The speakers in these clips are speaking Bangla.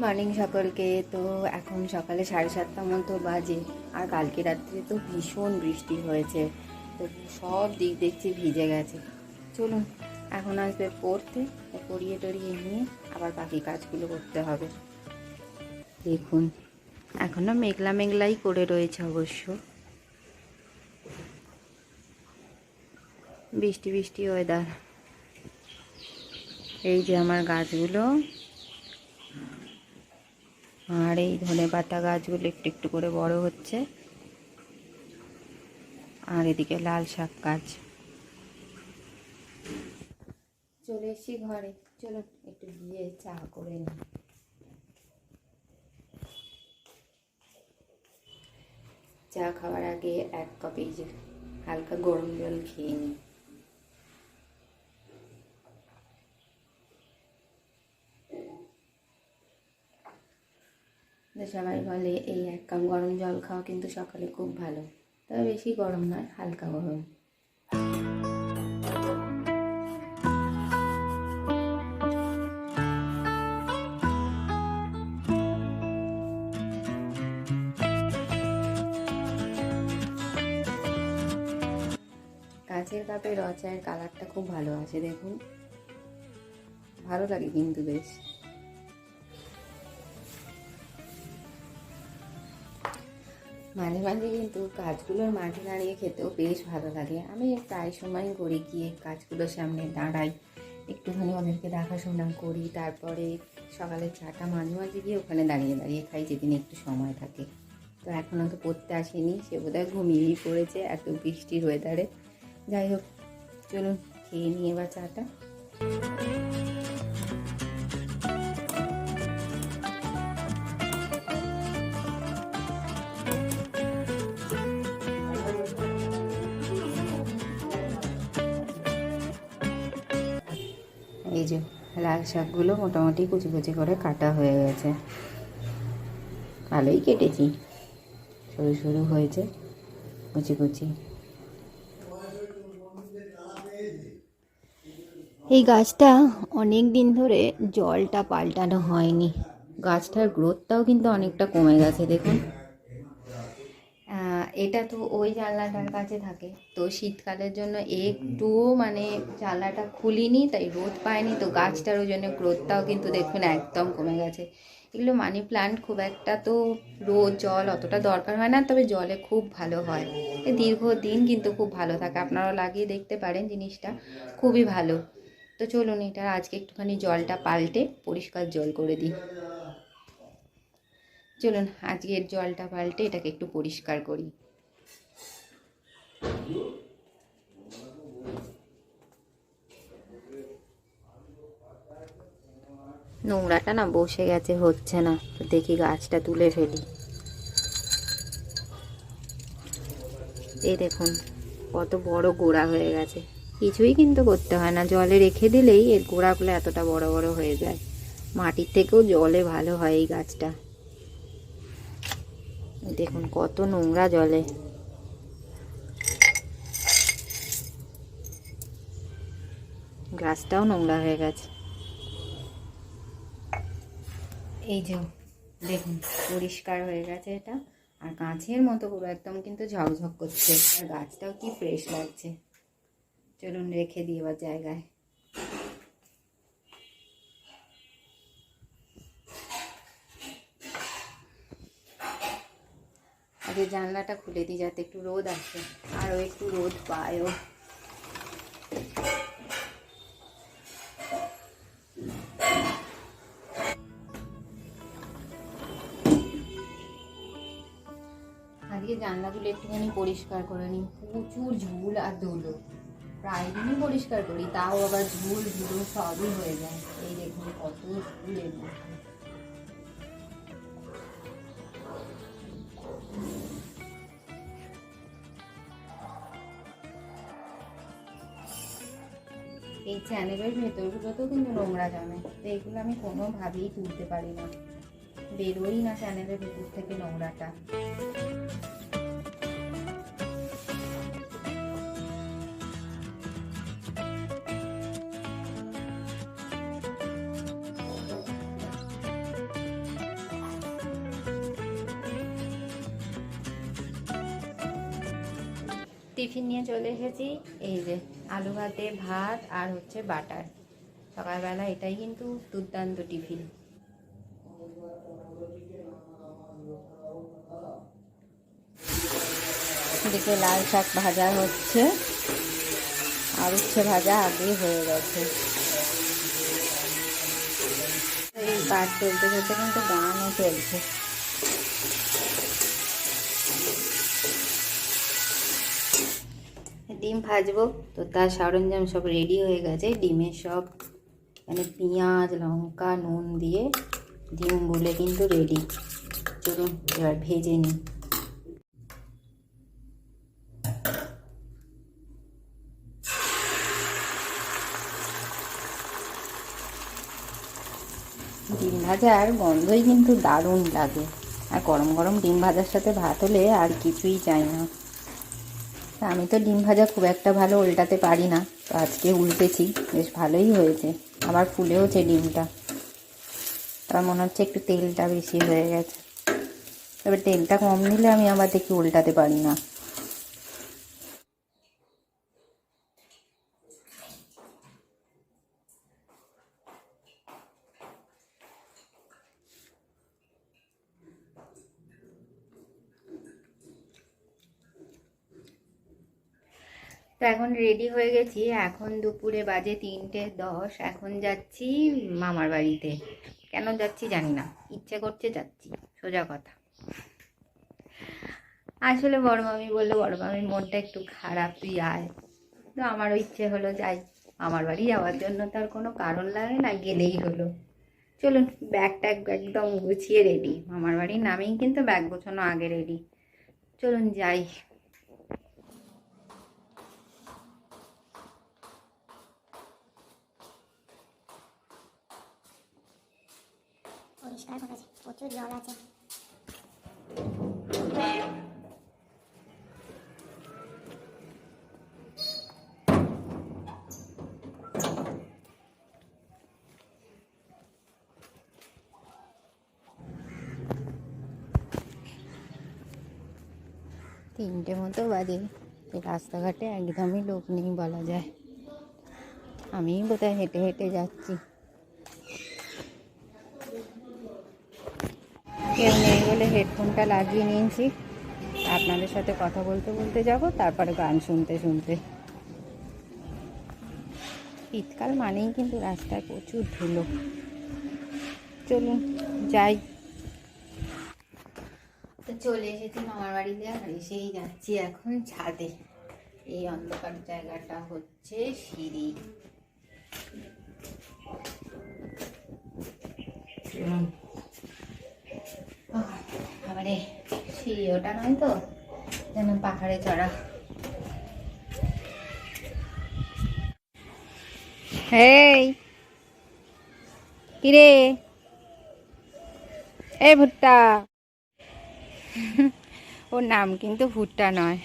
মর্নিং সকলকে। তো এখন সকালে সাড়ে সাতটা মতো বাজে আর কালকে রাত্রে তো ভীষণ বৃষ্টি হয়েছে। তো সব দিক দেখছি ভিজে গেছে। চলুন, এখন আসবে পড়তে। পড়িয়ে টরিয়ে নিয়ে আবার বাকি কাজগুলো করতে হবে। দেখুন এখনও মেঘলা মেঘলাই করে রয়েছে অবশ্য। বৃষ্টি বৃষ্টি ওয়েদার এই যে আমার গাছগুলো। আর এই ধনে পাতা গাছগুলো একটু একটু করে বড় হচ্ছে। আর এদিকে লাল শাক গাছ। চলে এসছি ঘরে। চলো, একটু গিয়ে চা করে নিই চা খাওয়ার আগে এক কাপ এই যে হালকা গরম জল খেয়ে নিই সবাই বলে এই এক কাপ গরম জল খাওয়া কিন্তু সকালে খুব ভালো। তবে বেশি গরম নয়, হালকা গরম। কাঁচের কাপে র চায়ের কালারটা খুব ভালো আছে, দেখুন। ভালো লাগে কিন্তু বেশ। মাঝে মাঝে কিন্তু গাছগুলোর মাঠে দাঁড়িয়ে খেতেও বেশ ভালো লাগে। আমি প্রায় সময় করি গিয়ে গাছগুলোর সামনে দাঁড়াই। একটুখানি ওদেরকে দেখাশোনা করি, তারপরে সকালে চাটা মাঝে মাঝে গিয়ে ওখানে দাঁড়িয়ে দাঁড়িয়ে খাই যেদিন একটু সময় থাকে। তো এখনও তো পড়তে আসেনি, সে বোধহয় ঘুমিয়েই পড়েছে, এত বৃষ্টির ওয়েদারে যাই হোক, চলুন, খেয়ে নিয়ে এবার চাটা। যে লাল শাকগুলো মোটামুটি কুচি কুচি করে কাটা হয়ে গেছে। ভালোই কেটেছি। সরু সরু হয়েছে কুচি কুচি। এই গাছটা অনেক দিন ধরে জলটা পাল্টানো হয়নি। গাছটার গ্রোথটাও কিন্তু অনেকটা কমে গেছে দেখুন। এটা তো ওই জানলাটার কাছে থাকে। তো শীতকালের জন্য একটু মানে জানলাটা খুলিনি, তাই রোদ পায়নি তো গাছটার ওই জন্য গ্রোথটাও কিন্তু দেখুন একদম কমে গেছে। এগুলো মানি প্লান্ট খুব একটা তো রোদ, জল অতটা দরকার হয় না, তবে জলে খুব ভালো হয়। দীর্ঘদিন কিন্তু খুব ভালো থাকে। আপনারাও লাগিয়ে দেখতে পারেন জিনিসটা, খুবই ভালো। তো চলুন এটা আজকে একটুখানি জলটা পাল্টে পরিষ্কার জল করে দিই। চলুন আজকের জলটা পাল্টে এটাকে একটু পরিষ্কার করি। নোংরাটা না বসে গেছে, হচ্ছে না। তো দেখি গাছটা তুলে ফেলি। এই দেখুন, কত বড় গোড়া হয়ে গেছে। কিছুই কিন্তু করতে হয় না। জলে রেখে দিলেই এর গোড়াগুলো এতটা বড় বড় হয়ে যায়। মাটির থেকেও জলে ভালো হয় এই গাছটা। দেখুন, কত নোংরা জলে। গ্লাসটাও নোংরা হয়ে গেছে। এই যে, দেখুন, পরিষ্কার হয়ে গেছে এটা। আর কাঁচের মতো পুরো একদম কিন্তু ঝকঝক করছে। আর গাছটাও কি ফ্রেশ লাগছে। চলুন রেখে দিই এবার জায়গায়। আগে জানলাটা খুলে দিই যাতে একটু রোদ আসে। আরও একটু রোদ পায়ও। আজকে জানলাগুলো একটুখানি পরিষ্কার করে নিই। প্রচুর ঝুল আর ধুলো। প্রায় দিনই পরিষ্কার করি, তাও আবার ঝুল, ধুলো সবই হয়ে যায়। এই দেখুন কত ঝুল এর এই চ্যানেলের ভেতরগুলোতেও কিন্তু নোংরা জমে। তো এগুলো আমি কোনোভাবেই তুলতে পারি না। বেরোই না চ্যানেলের ভেতর থেকে নোংরাটা। টিফিন নিয়ে চলে এসেছি। এই যে আলু ভাতে, ভাত আর হচ্ছে বাটার। সকালবেলা এটাই কিন্তু দুর্দান্ত টিফিন। এদিকে লাল শাক ভাজা হচ্ছে। আর উচ্ছে ভাজা আগেই হয়ে গেছে। এই কাজ চলতে চলতে কিন্তু গানও চলছে। ভাজবো। তো তার সরঞ্জাম সব রেডি হয়ে গেছে। ডিমের সব মানে পেঁয়াজ, লঙ্কা, নুন দিয়ে ডিম গুলে কিন্তু রেডি চলুন, এবার ভেজে নিই। ডিম ভাজার গন্ধই কিন্তু দারুণ লাগে। আর গরম গরম ডিম ভাজার সাথে ভাত হলে আর কিছুই চাই না। আমি তো ডিম ভাজা খুব একটা ভালো উল্টাতে পারি না। তো আজকে উল্টেছি, বেশ ভালোই হয়েছে। আবার ফুলেওছে ডিমটা। তার মনে হচ্ছে একটু তেলটা বেশি হয়ে গেছে। তবে তেলটা কম নিলে আমি আবার দেখি উল্টাতে পারি না। তো এখন রেডি হয়ে গেছি। এখন দুপুরে বাজে তিনটে দশ। এখন যাচ্ছি মামার বাড়িতে। কেন যাচ্ছি জানি না। ইচ্ছে করছে যাচ্ছি। সোজা কথা। আসলে বড় মামি বলল, বড় মামির মনটা একটু খারাপ, তুই আয়। তো আমারও ইচ্ছে হলো যাই। আমার বাড়ি যাওয়ার জন্য তার কোনো কারণ লাগে না, গেলেই হলো। চলুন ব্যাগ ট্যাগ একদম গুছিয়ে রেডি মামার বাড়ির নামেই কিন্তু ব্যাগ গোছানো আগে রেডি চলুন যাই। পরিষ্কার করেছে প্রচুর জল আছে। তিনটে মতো বাজে। রাস্তাঘাটে একদমই লোক নেই বলা যায়। আমি বোধহয় হেঁটে হেঁটে যাচ্ছি। কেউ নেই বলে হেডফোনটা লাগিয়ে নিয়েছি। আপনাদের সাথে কথা বলতে বলতে যাব, তারপরে গান শুনতে শুনতে। শীতকাল মানেই কিন্তু রাস্তায় প্রচুর ধুলো। চলুন, যাই। তো চলে এসেছি মামার বাড়িতে, আর এসেই যাচ্ছি এখন ছাদে। এই অন্ধকার জায়গাটা হচ্ছে সিঁড়ি। ওটা নয় তো? যেন পাহাড়ে চড়া। হেই কিরে? এই ভুট্টা। ওর নাম কিন্তু ভুট্টা নয়।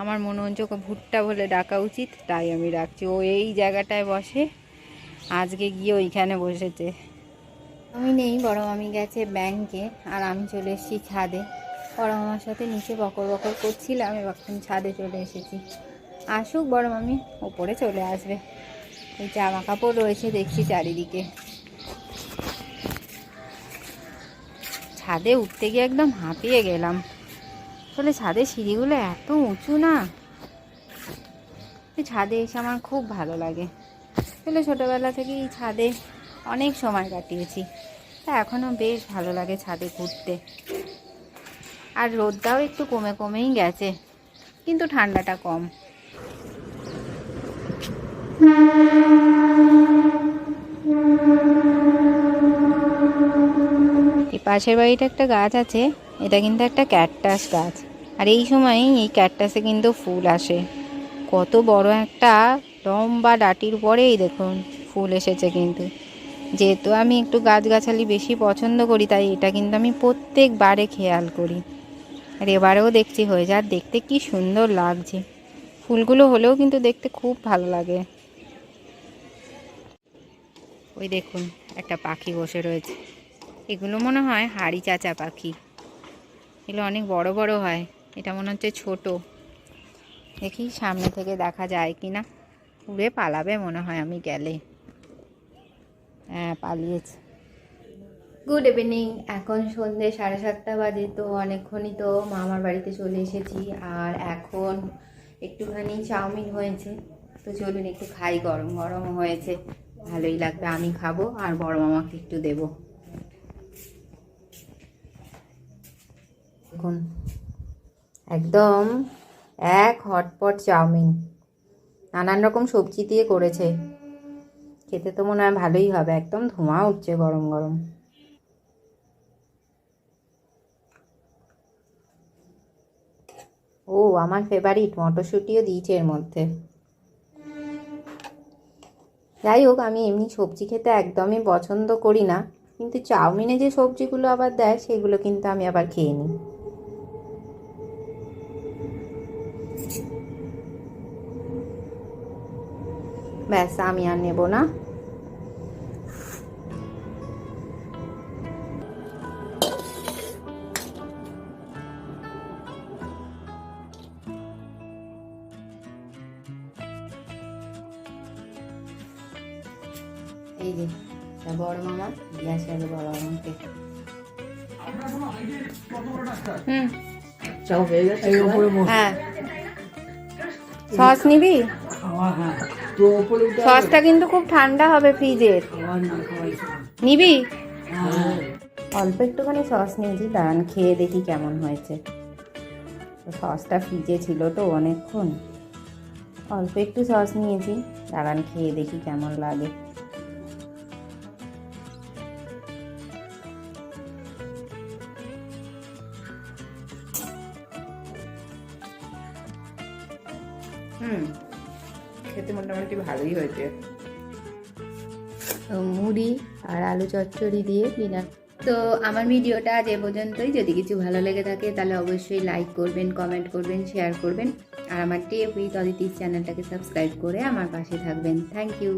আমার মনে হচ্ছে ওকে ভুট্টা বলে ডাকা উচিত তাই আমি ডাকছি ও এই জায়গাটায় বসে আজকে গিয়ে ওইখানে বসেছে। আমি নেই বড় আমি গেছে ব্যাংকে আর আমি চলে এসেছি ছাদে। বড় মামার সাথে নিচে বকর বকর করছিলাম এখন ছাদে চলে এসেছি। আসুক বড় মামি, ওপরে চলে আসবে। এই জামা কাপড় রয়েছে দেখছি চারিদিকে। ছাদে উঠতে গিয়ে একদম হাঁপিয়ে গেলাম। আসলে ছাদের সিঁড়িগুলো এত উঁচু না ছাদে এসে আমার খুব ভালো লাগে। আসলে ছোটোবেলা থেকেই ছাদে অনেক সময় কাটিয়েছি, তা এখনও বেশ ভালো লাগে ছাদে ঘুরতে। আর রোদটাও একটু কমে কমেই গেছে, কিন্তু ঠান্ডাটা কম। পাশের বাড়িতে একটা গাছ আছে, এটা কিন্তু একটা ক্যাকটাস গাছ। আর এই সময় এই ক্যাকটাসে কিন্তু ফুল আসে। কত বড় একটা লম্বা ডাটির পরেই দেখুন ফুল এসেছে কিন্তু। যেহেতু আমি একটু গাছগাছালি বেশি পছন্দ করি, তাই এটা কিন্তু আমি প্রত্যেকবারে খেয়াল করি। আর এবারেও দেখছি হয়ে যা দেখতে কি সুন্দর লাগছে। ফুলগুলো হলেও কিন্তু দেখতে খুব ভালো লাগে। ওই দেখুন, একটা পাখি বসে রয়েছে। এগুলো মনে হয় হাড়ি চাচা পাখি। এগুলো অনেক বড় বড় হয়। এটা মনে হচ্ছে ছোট। দেখি সামনে থেকে দেখা যায় কি না। উড়ে পালাবে মনে হয় আমি গেলে। হ্যাঁ পালিয়েছে। গুড ইভিনিং এখন সন্ধে সাড়ে সাতটা বাজে, তো অনেকক্ষণই তো মামার বাড়িতে চলে এসেছি। আর এখন একটুখানি চাউমিন হয়েছে, তো চলুন একটু খাই। গরম গরম হয়েছে, ভালোই লাগবে। আমি খাব আর বড় মামাকে একটু দেবো। দেখুন একদম এক হটপট চাউমিন। নানান রকম সবজি দিয়ে করেছে। খেতে তো মনে হয় ভালোই হবে। একদম ধোঁয়া উঠছে গরম গরম। ও, আমার ফেভারিট মটরশুঁটিও দিয়েছে এর মধ্যে। যাই হোক, আমি এমনি সবজি খেতে একদমই পছন্দ করি না, কিন্তু চাউমিনে যে সবজিগুলো আবার দেয়, সেগুলো কিন্তু আমি আবার খেয়ে নিই। ব্যাস, আমি আর নেব না। এই যে তা বড় মামা গ্যাস আগে বড় মামাকে হুম। চাও হয়ে গেছে এই উপরে বস। সস নিবি? হ্যাঁ। তো উপরে উঠে সসটা কিন্তু খুব ঠান্ডা হবে ফ্রিজের। নিবি? হ্যাঁ। অল্প একটুখানি সস নিয়েছি দাঁড়ান খেয়ে দেখি কেমন হয়েছে। সসটা ফ্রিজে ছিল তো অনেকক্ষণ। অল্প একটু সস নিয়েছি দাঁড়ান খেয়ে দেখি কেমন লাগে। হুম। খেতে মোটামুটি ভালোই হয়েছে। মুড়ি আর আলু চচ্চড়ি দিয়ে ডিনার তো আমার ভিডিওটা আজ এ পর্যন্তই। যদি কিছু ভালো লেগে থাকে, তাহলে অবশ্যই লাইক করবেন কমেন্ট করবেন শেয়ার করবেন। আর আমার টিএফ উইথ অদিতির চ্যানেলটাকে সাবস্ক্রাইব করে আমার পাশে থাকবেন। Thank you